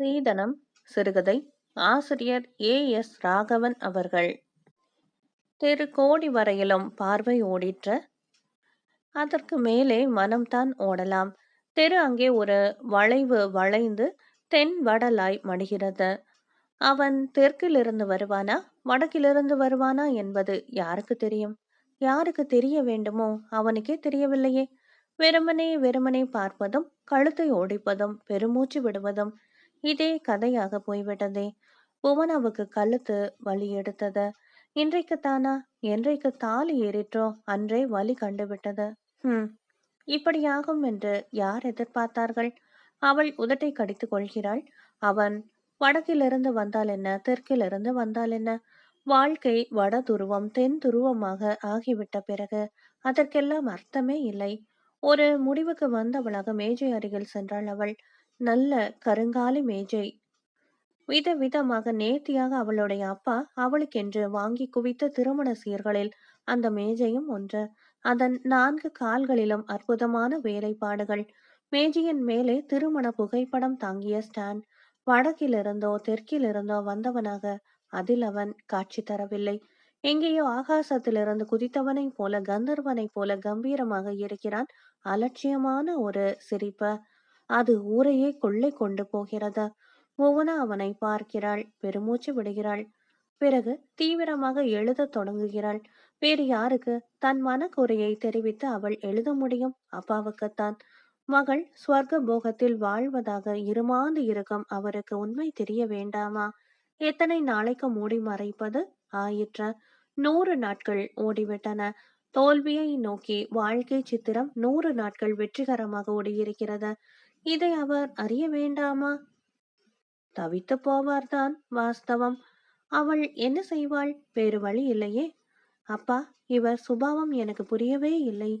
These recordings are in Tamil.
சீதனம் சிறுகதை. ஆசிரியர் ஏ. எஸ். ராகவன் அவர்கள். தெரு கோடி வரையிலும் பார்வை ஓடிற்ற. அதற்கு மேலே மனம்தான் ஓடலாம். தெரு அங்கே ஒரு வளைவு வளைந்து தென் வடலாய் மடிகிறது. அவன் தெற்கிலிருந்து வருவானா? வடக்கிலிருந்து வருவானா என்பது யாருக்கு தெரியும்? யாருக்கு தெரிய வேண்டுமோ அவனுக்கே தெரியவில்லையே. வெறுமனே வெறுமனே பார்ப்பதும் கழுத்தை ஓடிப்பதும் பெருமூச்சு விடுவதும் இதே கதையாக போய்விட்டதே. புவனாவுக்கு கழுத்து வலி எடுத்தது. இன்றைக்கு தானா என்றைக்கு தாலி ஏறிற்றோ அன்றே வலி கண்டுவிட்டது. ஹம். இப்படியாகும் என்று யார் எதிர்பார்த்தார்கள்? அவள் உதட்டை கடித்துக் கொள்கிறாள். அவன் வடக்கிலிருந்து வந்தால் என்ன? தெற்கிலிருந்து வந்தால் என்ன? வாழ்க்கை வட துருவம் தென் துருவமாக ஆகிவிட்ட பிறகு அதற்கெல்லாம் அர்த்தமே இல்லை. ஒரு முடிவுக்கு வந்தவளாக மேஜை அருகில் சென்றாள் அவள். நல்ல கருங்காலி மேஜை. விதவிதமாக நேர்த்தியாக அவளுடைய அப்பா அவளுக்கென்று வாங்கி குவித்த திருமண சீர்களில் அந்த மேஜையும் ஒன்று. அதன் நான்கு கால்களிலும் அற்புதமான வேலைப்பாடுகள் மேஜையின் மேலே திருமண புகைப்படம் தாங்கிய ஸ்டாண்ட் வடக்கிலிருந்தோ தெற்கிலிருந்தோ வந்தவனாக அதில் அவன் காட்சி தரவில்லை. எங்கேயோ ஆகாசத்திலிருந்து குதித்தவனைப் போல கந்தர்வனைப் போல கம்பீரமாக இருக்கிறான். அலட்சியமான ஒரு சிரிப்பை. அது ஊரையே கொள்ளை கொண்டு போகிறது. மோகனா அவனை பார்க்கிறாள் பெருமூச்சு விடுகிறாள். பிறகு தீவிரமாக எழுதத் தொடங்குகிறாள். வேறு யாருக்கு? தன் மனக்குறையை தெரிவித்து அவள் எழுத முடியும். அப்பாவுக்குத்தான். மகள் ஸ்வர்க்க போகத்தில் வாழ்வதாக இருமாந்து இருக்கும் அவருக்கு உண்மை தெரிய வேண்டாமா? எத்தனை நாளைக்கு மூடி மறைப்பது? ஆயிற்ற. நூறு நாட்கள் ஓடிவிட்டன. தோல்வியை நோக்கி வாழ்க்கை சித்திரம் நூறு நாட்கள் வெற்றிகரமாக ஓடியிருக்கிறது. இதை அவர் அறிய வேண்டாமா? தவித்து போவார்தான் வாஸ்தவம். அவள் என்ன செய்வாள்? வேறு வழி இல்லையே. அப்பா இவர் சுபாவம் எனக்கு புரியவே இல்லை.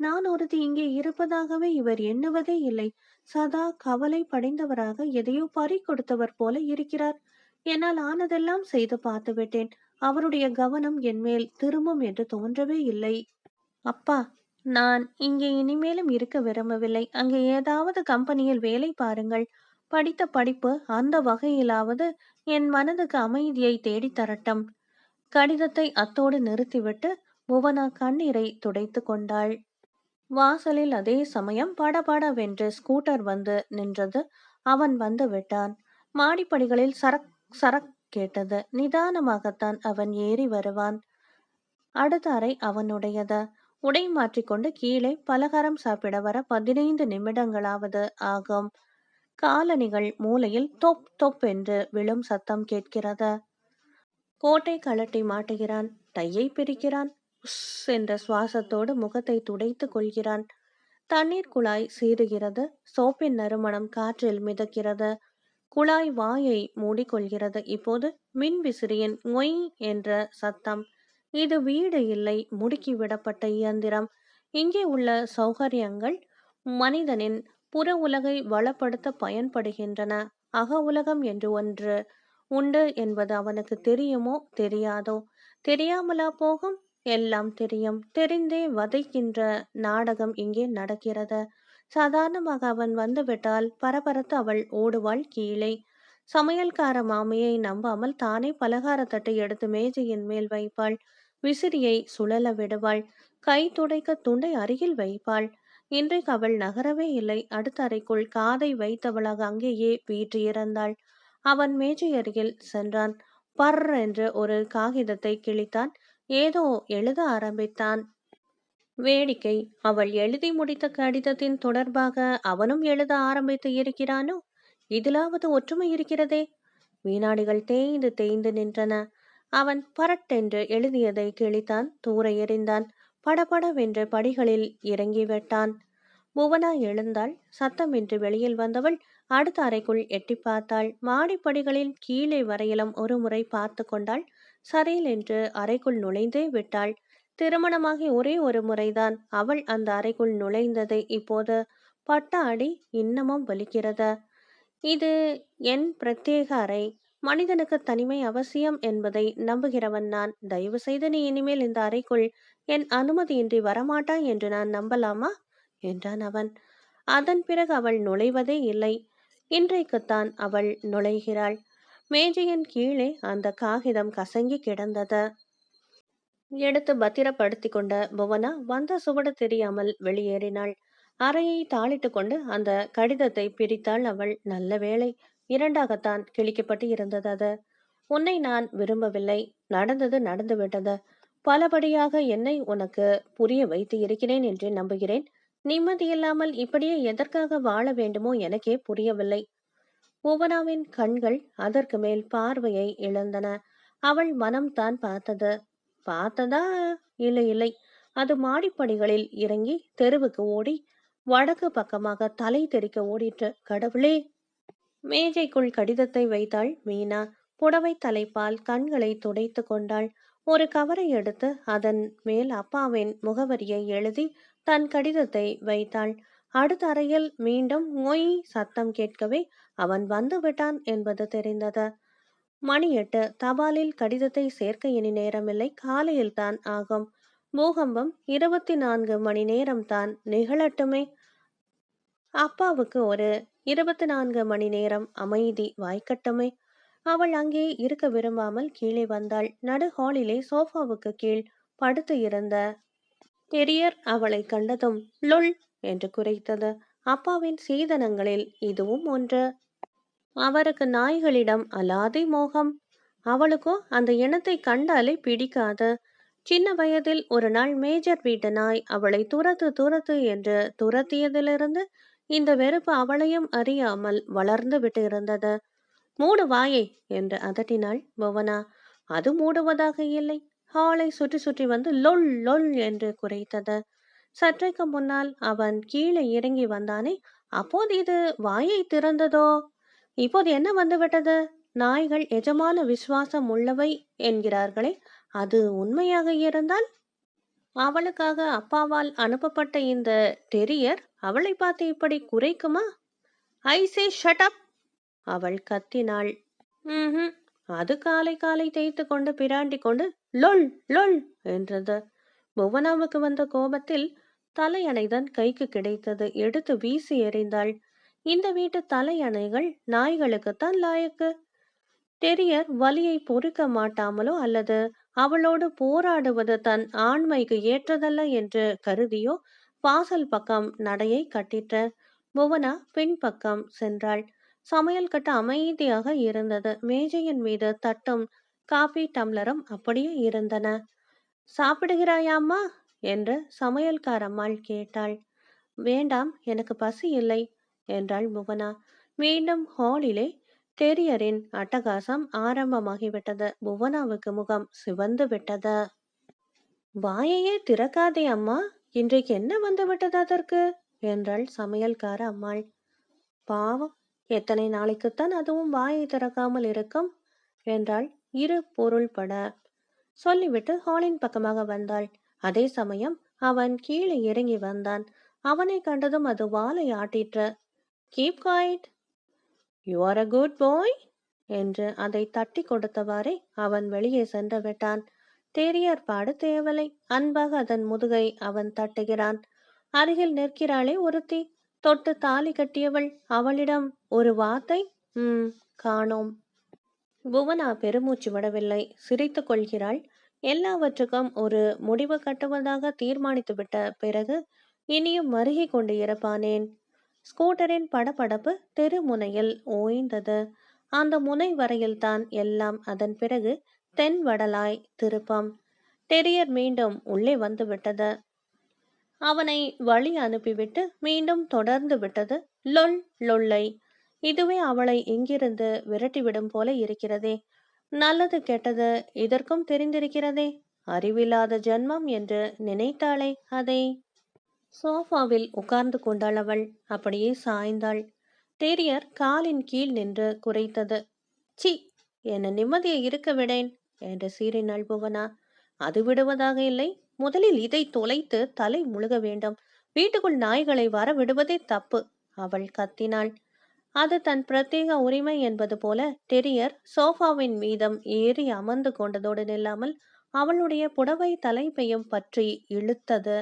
நான் ஒருத்தி இங்கே இருப்பதாகவே இவர் எண்ணுவதே இல்லை. சதா கவலை படைந்தவராக எதையோ பறி கொடுத்தவர் போல இருக்கிறார். என்னால் ஆனதெல்லாம் செய்து பார்த்து விட்டேன். அவருடைய கவனம் என் மேல் திரும்பும் என்று தோன்றவே இல்லை. அப்பா நான் இங்கே இனிமேலும் இருக்க விரும்பவில்லை. அங்கே ஏதாவது கம்பெனியில் வேலை பாருங்கள். படித்த படிப்பு அந்த வகையிலாவது என் மனதுக்கு அமைதியை தேடித் தரட்டும். கடிதத்தை அத்தோடு நிறுத்திவிட்டு புவனா கண்ணீரை துடைத்து கொண்டாள். வாசலில் அதே சமயம் படபடவென்று ஸ்கூட்டர் வந்து நின்றது. அவன் வந்து விட்டான். மாடிப்படிகளில் சரக் சரக் கேட்டது. நிதானமாகத்தான் அவன் ஏறி வருவான். அடுத்த அறை அவனுடையது. உடை மாற்றிக்கொண்டு கீழே பலகாரம் சாப்பிட வர பதினைந்து நிமிடங்களாவது ஆகும். காலணிகள் மூலையில் தொப் தொப் என்று விழும் சத்தம் கேட்கிறது. கோட்டை கழட்டி மாட்டுகிறான். தையை பிரிக்கிறான். உஸ் என்ற சுவாசத்தோடு முகத்தை துடைத்து கொள்கிறான். தண்ணீர் குழாய் சீறுகிறது. சோப்பின் நறுமணம் காற்றில் மிதக்கிறது. குழாய் வாயை மூடிக்கொள்கிறது. இப்போது மின் விசிறியின் ஒய் என்ற சத்தம் இது வீடு இல்லை முடுக்கி விடப்பட்ட இயந்திரம். இங்கே உள்ள சௌகரியங்கள் மனிதனின் புற உலகை வளப்படுத்த பயன்படுகின்றன. அக உலகம் என்று ஒன்று உண்டு என்பது அவனுக்கு தெரியுமோ தெரியாதோ? தெரியாமலா போகும்? எல்லாம் தெரியும். தெரிந்தே வதைக்கின்ற நாடகம் இங்கே நடக்கிறது. சாதாரணமாக அவன் வந்துவிட்டால் பரபரத்து அவள் ஓடுவாள் கீழே. சமையல்கார மாமியை நம்பாமல் தானே பலகார தட்டை எடுத்து மேஜையின் மேல் வைப்பாள். விசிறியை சுழல விடுவாள். கை துடைக்க துண்டை அருகில் வைப்பாள். இன்றைக்கு அவள் நகரவே இல்லை. அடுத்த அறைக்குள் காதை வைத்தவளாக அங்கேயே வீற்றிருந்தாள். அவன் மேஜை அருகில் சென்றான். பர் என்று ஒரு காகிதத்தை கிழித்தான். ஏதோ எழுத ஆரம்பித்தான். வேடிக்கை அவள் எழுதி முடித்த கடிதத்தின் தொடர்பாக அவனும் எழுத ஆரம்பித்து இருக்கிறானோ? இதிலாவது ஒற்றுமை இருக்கிறதே. வினாடிகள் தேய்ந்து தேய்ந்து நின்றன. அவன் பரட்டென்று எழுதியதை கிழித்தான் தூர எறிந்தான் படபடவென்று படிகளில் இறங்கி விட்டான். புவனா எழுந்தாள் சத்தமின்றி வெளியில் வந்தவள் அடுத்த அறைக்குள் எட்டி பார்த்தாள். மாடிப்படிகளில் கீழே வரையிலும் ஒரு முறை பார்த்து கொண்டாள். சரையில் என்று அறைக்குள் நுழைந்தே விட்டாள். திருமணமாகி ஒரே ஒரு முறைதான் அவள் அந்த அறைக்குள் நுழைந்ததை. இப்போது பட்ட அடி இன்னமும் வலிக்கிறது. இது என் பிரத்யேக அறை. மனிதனுக்கு தனிமை அவசியம் என்பதை நம்புகிறவன் நான். தயவு செய்து நீ இனிமேல் இந்த அறைக்குள் என் அனுமதியின்றி வரமாட்டாய் என்று நான் நம்பலாமா? என்றான் அவன். அதன் பிறகு அவள் நுழைவதே இல்லை. இன்றைக்குத்தான் அவள் நுழைகிறாள். மேஜையின் கீழே அந்த காகிதம் கசங்கி கிடந்தது. எடுத்து பத்திரப்படுத்தி கொண்ட புவனா வந்த சுவடு தெரியாமல் வெளியேறினாள். அறையை தாளிட்டு கொண்டு அந்த கடிதத்தை பிரித்தாள் அவள். நல்ல வேளை இரண்டாகத்தான் கிழிக்கப்பட்டு இருந்தது அது. உன்னை நான் விரும்பவில்லை. நடந்தது நடந்து விட்டது. பலபடியாக என்னை உனக்கு புரிய வைத்து இருக்கிறேன் என்று நம்புகிறேன். நிம்மதியில்லாமல் இப்படியே எதற்காக வாழ வேண்டுமோ எனக்கே புரியவில்லை. புவனாவின் கண்கள் அதற்கு மேல் பார்வையை இழந்தன. அவள் மனம் தான் பார்த்தது. பார்த்ததா? இல்லை இல்லை. அது மாடிப்படிகளில் இறங்கி தெருவுக்கு ஓடி வடக்கு பக்கமாக தலை தெறிக்க ஓடிற்று. கடவுளே! மேஜைக்குள் கடிதத்தை வைத்தாள் மீனா. புடவை தலைப்பால் கண்களை துடைத்து கொண்டாள். ஒரு கவரை எடுத்து அதன் மேல் அப்பாவின் முகவரியை எழுதி தன் கடிதத்தை வைத்தாள். அடுத்த அறையில் மீண்டும் மொய் சத்தம் கேட்கவே அவன் வந்து விட்டான் என்பது தெரிந்தது. மணி எட்டு. தபாலில் கடிதத்தை சேர்க்க இனி நேரமில்லை. காலையில் தான் ஆகும். பூகம்பம் இருபத்தி நான்கு மணி நேரம் தான் நிகழட்டுமே. அப்பாவுக்கு ஒரு இருபத்தி நான்கு மணி நேரம் அமைதி வாய்க்கட்டுமே. அவள் அங்கே இருக்க விரும்பாமல் கீழே வந்தாள். நடு ஹாலிலே சோஃபாவுக்கு கீழ் படுத்து இருந்த தெரியர் அவளை கண்டதும் லொல் என்று குறைத்தது. அப்பாவின் சீதனங்களில் இதுவும் ஒன்று. அவருக்கு நாய்களிடம் அலாதி மோகம். அவளுக்கோ அந்த இனத்தை கண்டாலே பிடிக்காது. சின்ன வயதில் ஒரு நாள் மேஜர் வீட்டு நாய் அவளை துரத்து துரத்து என்று துரத்தியதிலிருந்து இந்த வெறுப்பு அவளையும் அறியாமல் வளர்ந்து விட்டு இருந்தது மூடு வாயை! என்று அதட்டினாள் புவனா. அது மூடுவதாக இல்லை. ஹாலை சுற்றி சுற்றி வந்து லொல் லொல் என்று குறைத்தது. சற்றைக்கு முன்னால் அவன் கீழே இறங்கி வந்தானே அப்போது இது வாயை திறந்ததோ? இப்போது என்ன வந்துவிட்டது நாய்கள் எஜமான விசுவாசம் உள்ளவை என்கிறார்களே அது உண்மையாக இருந்தால்? அவளுக்காக அப்பாவால் அனுப்பப்பட்ட இந்த டெரியர் அவளை பார்த்து இப்படி குறைக்குமா? ஐ சே ஷட்அப் அவள் கத்தினாள். ம்ஹும். அது காலை காலை தேய்த்து கொண்டு பிராண்டி கொண்டு லொல் லொல் என்றது. புவனாவுக்கு வந்த கோபத்தில் தலையணைதான் கைக்கு கிடைத்தது. எடுத்து வீசி எறிந்தாள். இந்த வீட்டு தலையணைகள் நாய்களுக்குத்தான் லாயக்கு. டெரியர் வலியை பொறுக்க மாட்டாமலோ அல்லது அவளோடு போராடுவது தன் ஆண்மைக்கு ஏற்றதல்ல என்று கருதியோ வாசல் பக்கம் நடையை கட்டிற்று புவனா பின்பக்கம் சென்றாள். சமையல் கட்டு அமைதியாக இருந்தது. மேஜையின் மீது தட்டும் காபி டம்ளரும் அப்படியே இருந்தன. சாப்பிடுகிறாயாம்மா? என்று சமையல்காரம்மாள் கேட்டாள். வேண்டாம் எனக்கு பசி இல்லை என்றாள் புவனா. மீண்டும் ஹாலிலே டெரியரின் அட்டகாசம் ஆரம்பமாகிவிட்டது. புவனாவுக்கு முகம் சிவந்து விட்டது வாயையே திறக்காதே அம்மா இன்றைக்கு என்ன வந்து விட்டது அதற்கு? என்றாள் சமையல்கார அம்மாள். பாவம் எத்தனை நாளைக்குத்தான் அதுவும் வாயை திறக்காமல் இருக்கும்? என்றாள் இரு பொருள்பட சொல்லிவிட்டு ஹாலின் பக்கமாக வந்தாள். அதே சமயம் அவன் கீழே இறங்கி வந்தான். அவனை கண்டதும் அது வாலை ஆட்டிற்று. Keep quiet you are a good boy என்று அதை தட்டி கொடுத்தவாறே அவன் வெளியே சென்று விட்டான். தெரியர் பாடு தேவலை. அன்பாக அதன் முதுகை அவன் தட்டுகிறான். அருகில் நிற்கிறாளே ஒருத்தி. தொட்டு தாலி கட்டியவள். அவளிடம் ஒரு வார்த்தை? உம் காணோம். புவனா பெருமூச்சு விடவில்லை. சிரித்து கொள்கிறாள். எல்லாவற்றுக்கும் ஒரு முடிவு கட்டுவதாக தீர்மானித்துவிட்ட பிறகு இனியும் மருகி கொண்டு இருப்பானேன் ஸ்கூட்டரின் படபடப்பு தெரு முனையில் ஓய்ந்தது. அந்த முனை வரையில்தான் எல்லாம். அதன் பிறகு தென் வடலாய் திருப்பம். டெரியர் மீண்டும் உள்ளே வந்து விட்டது அவனை வழி அனுப்பிவிட்டு மீண்டும் தொடர்ந்து விட்டது லொல் லொல்லை. இதுவே அவளை இங்கிருந்து விரட்டிவிடும் போல இருக்கிறதே. நல்லது கெட்டது இதற்கும் தெரிந்திருக்கிறதே. அறிவில்லாத ஜென்மம் என்று நினைத்தாளே அதை. சோஃபாவில் உட்கார்ந்து கொண்டாள் அவள். அப்படியே சாய்ந்தாள். டெரியர் காலின் கீழ் நின்று குறைத்தது சி என்ன நிம்மதியை இருக்க விடேன். என்று சீறினாள் புவனா? அது விடுவதாக இல்லை. முதலில் இதை தொலைத்து தலை முழுக வேண்டும். வீட்டுக்குள் நாய்களை வர விடுவதே தப்பு அவள் கத்தினாள். அது தன் பிரத்யேக உரிமை என்பது போல டெரியர் சோஃபாவின் மீதம் ஏறி அமர்ந்து கொண்டதோடு நில்லாமல் அவளுடைய புடவை தலைப்பையும் பற்றி இழுத்தது.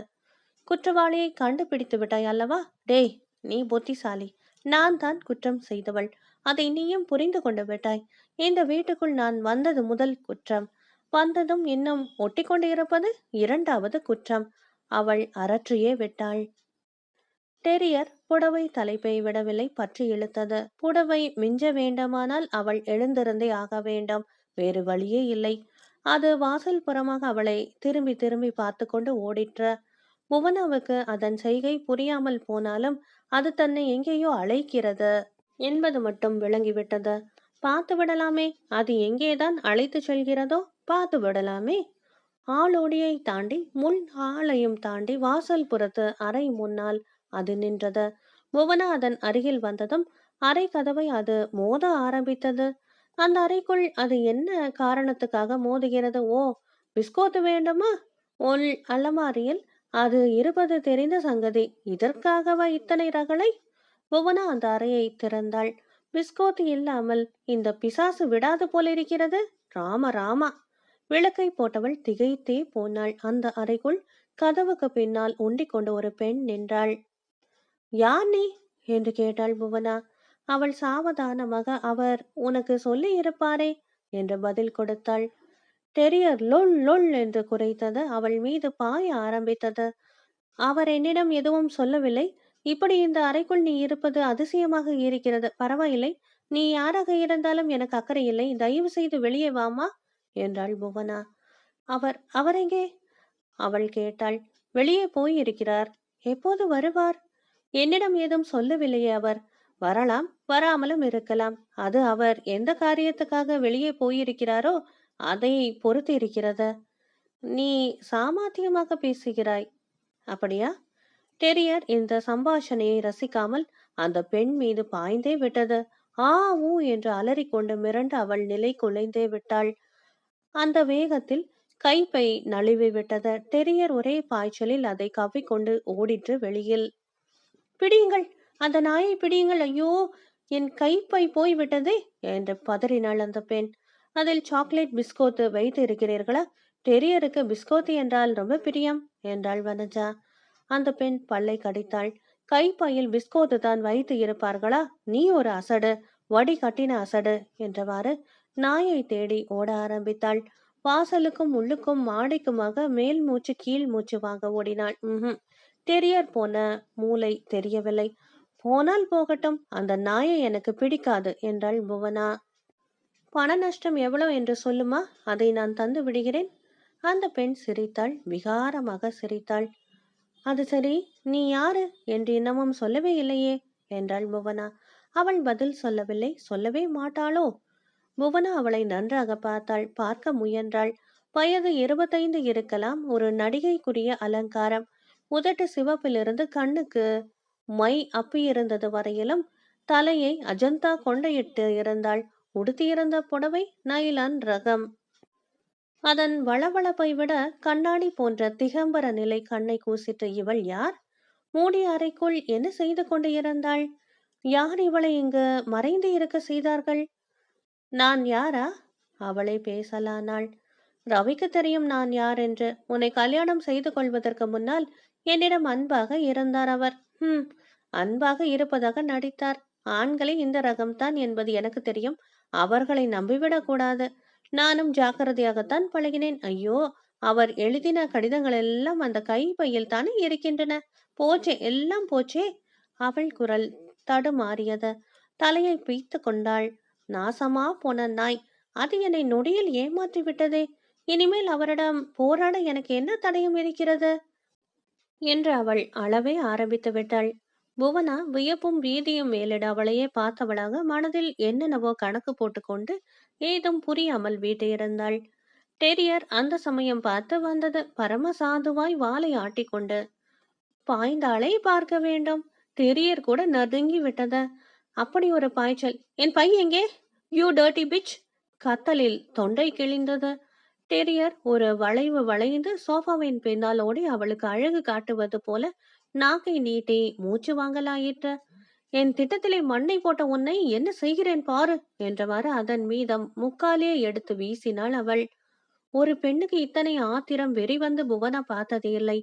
குற்றவாளியை கண்டுபிடித்து விட்டாய் அல்லவா? டேய் நீ புத்திசாலி. நான் தான் குற்றம் செய்தவள். அதை நீயும் புரிந்து கொண்டு விட்டாய். இந்த வீட்டுக்குள் நான் வந்தது முதல் குற்றம். வந்ததும் இன்னும் ஒட்டிக்கொண்டு இருப்பது இரண்டாவது குற்றம். அவள் அரற்றியே விட்டாள். டெரியர் புடவை தலைப்பை விடவில்லை பற்றி இழுத்தது. புடவை மிஞ்ச வேண்டுமானால் அவள் எழுந்திருந்தே ஆக வேண்டும். வேறு வழியே இல்லை. அது வாசல் புறமாக அவளை திரும்பி திரும்பி பார்த்து கொண்டு ஓடிற்ற. புவனாவுக்கு அதன் செய்கை புரியாமல் போனாலும் அது தன்னை எங்கேயோ அழைக்கிறது. என்பது மட்டும் விளங்கிவிட்டது. பார்த்து விடலாமே அது எங்கேதான் அழைத்து செல்கிறதோ பார்த்து விடலாமே. ஆளோடியை தாண்டி முன் ஆளையும் தாண்டி வாசல் புறத்து அறை முன்னால் அது நின்றது. புவனா அதன் அருகில் வந்ததும் அறை கதவை அது மோத ஆரம்பித்தது. அந்த அறைக்குள் அது என்ன காரணத்துக்காக மோதுகிறது? ஓ பிஸ்கோத்து வேண்டுமா? உள் அலமாரியில் அது இருப்பது தெரிந்த சங்கதி. இதற்காகவா இத்தனை ரகளை புவனா அந்த அறையை திறந்தாள். பிஸ்கோத்து இல்லாமல் இந்த பிசாசு விடாது போலிருக்கிறது ராம ராமா. விளக்கை போட்டவள் திகைத்தே போனாள். அந்த அறைக்குள் கதவுக்கு பின்னால் உண்டிக் கொண்டு ஒரு பெண் நின்றாள். யார் நீ? என்று கேட்டாள் புவனா. அவள் சாவதானமாக அவர் உனக்கு சொல்லி இருப்பாரே என்று பதில் கொடுத்தாள். டெரியர் லொல் லொல் என்று குறைத்தது. அவள் மீது பாய ஆரம்பித்தது. அவர் என்னிடம் எதுவும் சொல்லவில்லை. இப்படி இந்த அறைக்குள் நீ இருப்பது அதிசயமாக இருக்கிறது. பரவாயில்லை. நீ யாராக இருந்தாலும் எனக்கு அக்கறை இல்லை. தயவு செய்து வெளியே வாமா என்றாள் புவனா. அவர் அவர் எங்கே? அவள் கேட்டாள். வெளியே போயிருக்கிறார். எப்போது வருவார்? என்னிடம் ஏதும் சொல்லவில்லையே அவர். வரலாம் வராமலும் இருக்கலாம். அது அவர் எந்த காரியத்துக்காக வெளியே போயிருக்கிறாரோ அதை பொறுத்து இருக்கிறது நீ சாமாத்தியமாக பேசுகிறாய். அப்படியா? டெரியர் இந்த சம்பாஷணையை ரசிக்காமல் அந்த பெண் மீது பாய்ந்தே விட்டது. ஆ ஊ என்று அலறிக்கொண்டு மிரண்டு அவள் நிலை குலைந்தே விட்டாள். அந்த வேகத்தில் கைப்பை நழுவி விட்டது. டெரியர் ஒரே பாய்ச்சலில் அதை கவ்விக்கொண்டு ஓடிற்று வெளியில். பிடியுங்கள் அந்த நாயை பிடியுங்கள் ஐயோ என் கைப்பை போய் விட்டதே என்று பதறினாள் அந்த பெண். அதில் சாக்லேட் பிஸ்கோத்து வைத்து இருக்கிறீர்களா டெரியருக்கு பிஸ்கோத்து என்றால் ரொம்ப பிரியம் என்றாள் வனஜா. அந்த பெண் பல்லை கடித்தாள். கைப்பையில் பிஸ்கோத்து தான் வைத்து இருப்பார்களா? நீ ஒரு அசடு வடி கட்டின அசடு என்றவாறு நாயை தேடி ஓட ஆரம்பித்தாள். வாசலுக்கும் உள்ளுக்கும் மாடிக்குமாக மேல் மூச்சு கீழ் மூச்சு வாங்க ஓடினாள். ம் தெரியற் போன மூளை தெரியவில்லை. போனால் போகட்டும் அந்த நாயை எனக்கு பிடிக்காது என்றாள் புவனா. பண நஷ்டம் எவ்வளவு என்று சொல்லுமா? அதை நான் தந்து விடுகிறேன். அந்த பெண் சிரித்தாள் விகாரமாக சிரித்தாள். அது சரி நீ யாரு என்று இன்னமும் சொல்லவே இல்லையே என்றாள் புவனா. அவள் பதில் சொல்லவில்லை சொல்லவே மாட்டாளோ? புவனா அவளை நன்றாக பார்த்தாள் பார்க்க முயன்றாள். வயது இருபத்தைந்து இருக்கலாம் ஒரு நடிகைக்குரிய அலங்காரம். உதட்டு சிவப்பிலிருந்து கண்ணுக்கு மை அப்பியிருந்தது வரையிலும் தலையை அஜந்தா கொண்டையிட்டு இருந்தாள். உடுத்தியிருந்த புடவை நைலான் ரகம். அதன் வளவளப்பை விட கண்ணாடி போன்ற திகம்பர நிலை கண்ணை கூசிட்டு இவள் யார்? மூடிய அறைக்குள் என்ன செய்து கொண்டு இருந்தாள்? யார் இவளை இங்கு மறைந்து இருக்க செய்தார்கள்? நான் யாரா? அவளை பேசலானாள். ரவிக்கு தெரியும் நான் யார் என்று. உன்னை கல்யாணம் செய்து கொள்வதற்கு முன்னால் என்னிடம் அன்பாக இருந்தார் அவர். ஹம். அன்பாக இருப்பதாக நடித்தார். ஆண்களே இந்த ரகம்தான் என்பது எனக்கு தெரியும். அவர்களை நம்பிவிடக் கூடாது. நானும் ஜாக்கிரதையாகத்தான் பழகினேன். ஐயோ அவர் எழுதின கடிதங்கள் எல்லாம் அந்த கைப்பையில் தானே இருக்கின்றன. போச்சே எல்லாம் போச்சே. அவள் குரல் தடுமாறியது. தலையை பீத்து கொண்டாள். நாசமா போன நாய் அது என்னை நொடியில் ஏமாற்றி விட்டதே. இனிமேல் அவரிடம் போராட எனக்கு என்ன தடையும் இருக்கிறது? என்று அவள் அளவே ஆரம்பித்து விட்டாள். புவனா வியப்பும் பீதியும் மேலிட அவளையே பார்த்தவளாக மனதில் என்னென்னவோ கணக்கு போட்டுக்கொண்டு ஏதும் புரியாமல் வீட்டிருந்தாள் டெரியர் அந்த சமயம் பார்த்து வந்தது பரம சாதுவாய் வாளை ஆட்டிக்கொண்டு பாய்ந்தாளை பார்க்க வேண்டும். டெரியர் கூட நடுங்கி விட்டது. அப்படி ஒரு பாய்ச்சல். என் பை எங்கே? You dirty bitch. கத்தலில் தொண்டை கிழிந்தது. டெரியர் ஒரு வளைவு வளைந்து சோஃபாவின் பின்னால் ஓடி அவளுக்கு அழகு காட்டுவது போல நாக்கை நீட்டி மூச்சு வாங்கலாயிற்று என் திட்டத்திலே மண்ணை போட்ட உன்னை என்ன செய்கிறேன் பாரு என்றவாறு அதன் மீதம் முக்காலே எடுத்து வீசினாள் அவள். ஒரு பெண்ணுக்கு இத்தனை ஆத்திரம் வெறி வந்து புவனா பார்த்ததே இல்லை.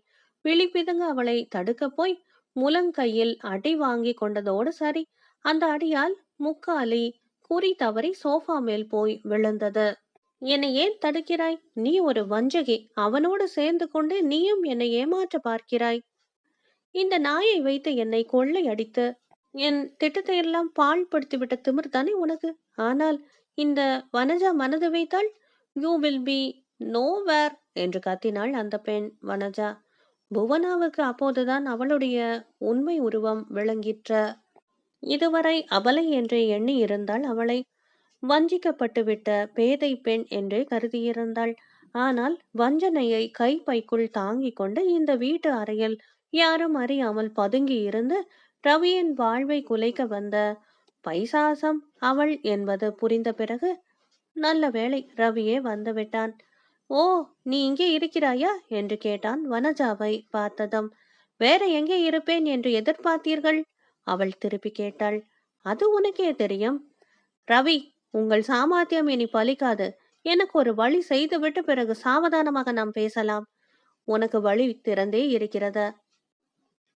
விழிப்பிதுங்க அவளை தடுக்க போய் முழங்கையில் அடி வாங்கி கொண்டதோடு சரி அந்த அடியால் முக்காலி குறி தவறி சோஃபா மேல் போய் விழுந்தது. என்னை ஏன் தடுக்கிறாய்? நீ ஒரு வஞ்சகி. அவனோடு சேர்ந்து கொண்டு நீயும் என்னை ஏமாற்ற பார்க்கிறாய். இந்த நாயை வைத்து என்னை கொள்ளை அடித்து என் திட்டத்தை எல்லாம் பாழ்படுத்திவிட்ட திமிர் தானே உனக்கு? ஆனால் இந்த வனஜா மனது வைத்தால் யூ வில் பி நோவேர் என்று கத்தினாள் அந்த பெண் வனஜா. புவனாவுக்கு அப்போதுதான் அவளுடைய உண்மை உருவம் விளங்கிற்ற. இதுவரை அபலை என்றே எண்ணி இருந்தால் அவளை. வஞ்சிக்கப்பட்டுவிட்ட பேதை பெண் என்றே கருதியிருந்தாள் ஆனால் வஞ்சனையை கைப்பைக்குள் தாங்கிக் கொண்டு இந்த வீட்டு அறையில் யாரும் அறியாமல் பதுங்கி இருந்து ரவியின் வாழ்வை குலைக்க வந்த பைசாசம் அவள் என்பது புரிந்த பிறகு நல்ல வேளை ரவியே வந்துவிட்டான் ஓ நீ இங்கே இருக்கிறாயா? என்று கேட்டான் வனஜாவை பார்த்ததும். வேற எங்கே இருப்பேன் என்று எதிர்பார்த்தீர்கள்? அவள் திருப்பி கேட்டாள். அது உனக்கே தெரியும். ரவி உங்கள் சாமர்த்தியம் இனி பலிக்காது. எனக்கு ஒரு வழி செய்துவிட்டு பிறகு சாவதானமாக நாம் பேசலாம். உனக்கு வழி திறந்தே இருக்கிறது.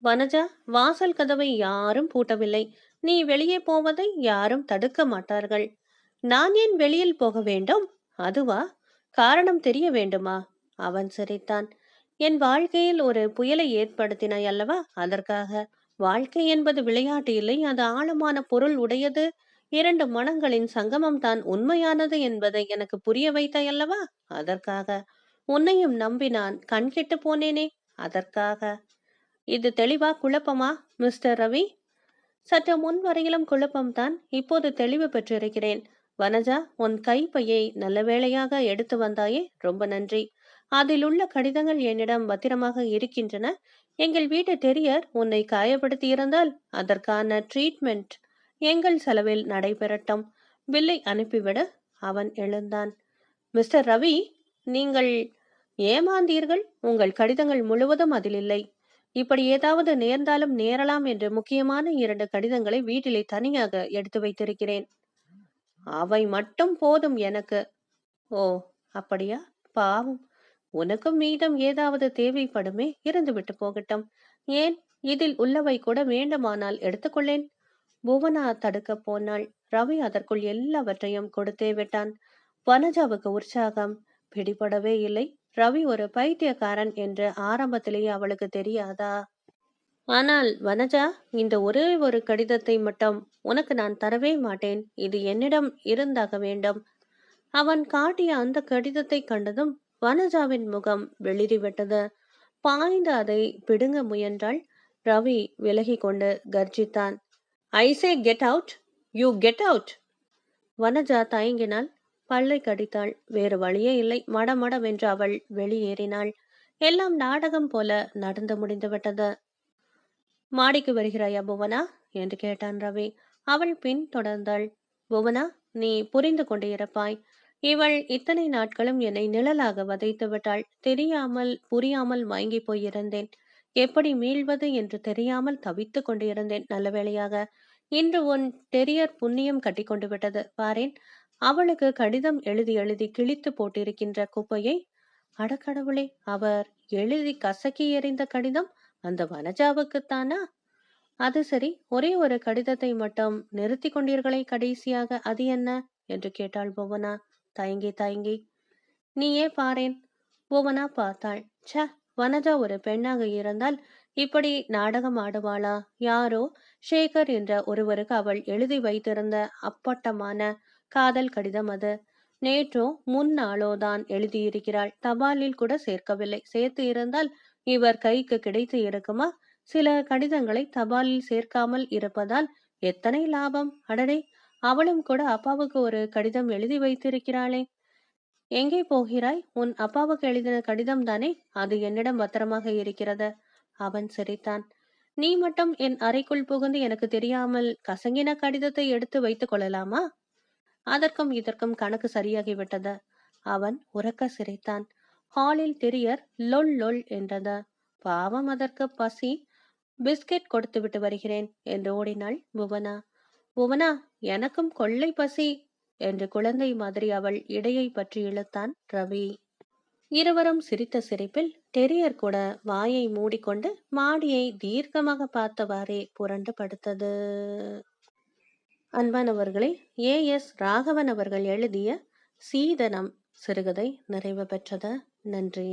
வனஜா வாசல் கதவை யாரும் பூட்டவில்லை. நீ வெளியே போவதை யாரும் தடுக்க மாட்டார்கள். நான் ஏன் வெளியில் போக வேண்டும்? அதுவா? காரணம் தெரிய வேண்டுமா? அவன் சிரித்தான். என் வாழ்க்கையில் ஒரு புயலை ஏற்படுத்தினாய் அல்லவா? அதற்காக. வாழ்க்கை என்பது விளையாட்டு இல்லை அது ஆழமான பொருள் உடையது. இரண்டு மனங்களின் சங்கமம் தான் உண்மையானது என்பதை எனக்கு புரிய வைத்தாய் அல்லவா? அதற்காக. உன்னையும் நம்பி நான் கண்கெட்டு போனேனே. அதற்காக. இது தெளிவா குழப்பமா மிஸ்டர் ரவி? சற்று முன் வரையிலும் குழப்பம்தான் இப்போது தெளிவு பெற்றிருக்கிறேன். வனஜா உன் கைப்பையை நல்ல வேளையாக எடுத்து வந்தாயே ரொம்ப நன்றி. அதில் உள்ள கடிதங்கள் என்னிடம் பத்திரமாக இருக்கின்றன. எங்கள் வீட்டு தெரியர் உன்னை காயப்படுத்தி இருந்தால் அதற்கான ட்ரீட்மெண்ட் எங்கள் செலவில் நடைபெறட்டும். பில்லை அனுப்பிவிட அவன் எழுந்தான். மிஸ்டர் ரவி நீங்கள் ஏமாந்தீர்கள்? உங்கள் கடிதங்கள் முழுவதும் அதில் இல்லை. இப்படி ஏதாவது நேர்ந்தாலும் நேரலாம் என்று முக்கியமான இரண்டு கடிதங்களை வீட்டிலே தனியாக எடுத்து வைத்திருக்கிறேன். அவை மட்டும் போதும் எனக்கு. ஓ அப்படியா? பாவம். உனக்கும் மீதம் ஏதாவது தேவைப்படுமே இருந்துவிட்டு போகட்டும். ஏன்? இதில் உள்ளவை கூட வேண்டுமானால் எடுத்துக்கொள்ளேன். புவனா தடுக்க போனாள். ரவி அதற்குள் எல்லாவற்றையும் கொடுத்தே விட்டான். வனஜாவுக்கு உற்சாகம். பிடிபடவே இல்லை. ரவி ஒரு பைத்தியக்காரன் என்று ஆரம்பத்திலேயே அவளுக்கு தெரியாதா? ஆனால் வனஜா இந்த ஒரே ஒரு கடிதத்தை மட்டும் உனக்கு நான் தரவே மாட்டேன். இது என்னிடம் இருந்தாக வேண்டும். அவன் காட்டிய அந்த கடிதத்தை கண்டதும் வனஜாவின் முகம் வெளிறிவிட்டது பாய்ந்து அதை பிடுங்க முயன்றாள் ரவி விலகி கொண்டு கர்ஜித்தான். I say get out! You get out! Vanaja தயங்கினால் பல்லை கடித்தாள். வேறு வழியே இல்லை. மடமடவென்று அவள் வெளியேறினாள். எல்லாம் நாடகம் போல நடந்து முடிந்துவிட்டது மாடிக்கு வருகிறாயா புவனா? என்று கேட்டான் ரவி. அவள் பின் தொடர்ந்தாள். புவனா நீ புரிந்து கொண்டு இருப்பாய் இவள் இத்தனை நாட்களும் என்னை நிழலாக வதைத்து விட்டாள். தெரியாமல் புரியாமல் வாங்கி போயிருந்தேன். எப்படி மீள்வது என்று தெரியாமல் தவித்து கொண்டிருந்தேன் நல்ல வேளையாக. இன்று உன் டெரியர் புண்ணியம் கட்டி கொண்டு விட்டது. பாரேன் அவளுக்கு கடிதம் எழுதி எழுதி கிழித்து போட்டிருக்கின்ற குப்பையை அடக்கடவுளே அவர் எழுதி கசக்கி எறிந்த கடிதம் அந்த வனஜாவுக்குத்தானா? அது சரி ஒரே ஒரு கடிதத்தை மட்டும் நிறுத்தி கொண்டீர்களே கடைசியாக அது என்ன? என்று கேட்டாள் புவனா. தயங்கி தயங்கி. நீயே பாரேன். புவனா பார்த்தாள். ச்ச வனஜா ஒரு பெண்ணாக இருந்தால் இப்படி நாடகம் ஆடுவாளா? யாரோ சேகர் என்ற ஒருவருக்கு அவள் எழுதி வைத்திருந்த அப்பட்டமான காதல் கடிதம் அது. நேற்றோ முன்னாளோ தான் எழுதியிருக்கிறாள். தபாலில் கூட சேர்க்கவில்லை. சேர்த்து இருந்தால் இவர் கைக்கு கிடைத்து இருக்குமா சில கடிதங்களை தபாலில் சேர்க்காமல் இருப்பதால் எத்தனை லாபம்? அடடே! அவளும் கூட அப்பாவுக்கு ஒரு கடிதம் எழுதி வைத்திருக்கிறாளே. எங்கே போகிறாய்? உன் அப்பாவுக்கு எழுதின கடிதம் தானே? அது என்னிடம் பத்திரமாக இருக்கிறது. அவன் சிரித்தான். நீ மட்டும் என் அறைக்குள் புகுந்து எனக்கு தெரியாமல் கசங்கின கடிதத்தை எடுத்து வைத்துக் கொள்ளலாமா? அதற்கும் இதற்கும் கணக்கு சரியாகிவிட்டது. அவன் உறக்க சிரித்தான். ஹாலில் தெரியர் லொல் லொல் என்றது. பாவம் அதற்கு பசி. பிஸ்கெட் கொடுத்து விட்டு வருகிறேன் என்று ஓடினாள் புவனா. புவனா எனக்கும் கொள்ளை பசி என்று குழந்தை மாதிரி அவள் இடையை பற்றி இழுத்தான் ரவி. இருவரும் சிரித்த சிரிப்பில் டெரியர் கூட வாயை மூடிக்கொண்டு மாடியை தீர்க்கமாக பார்த்தவாறே புரண்டு படுத்தது. அன்பானவர்களே ஏ. எஸ். ராகவன் அவர்கள் எழுதிய சீதனம் சிறுகதை நிறைவு பெற்றது. நன்றி.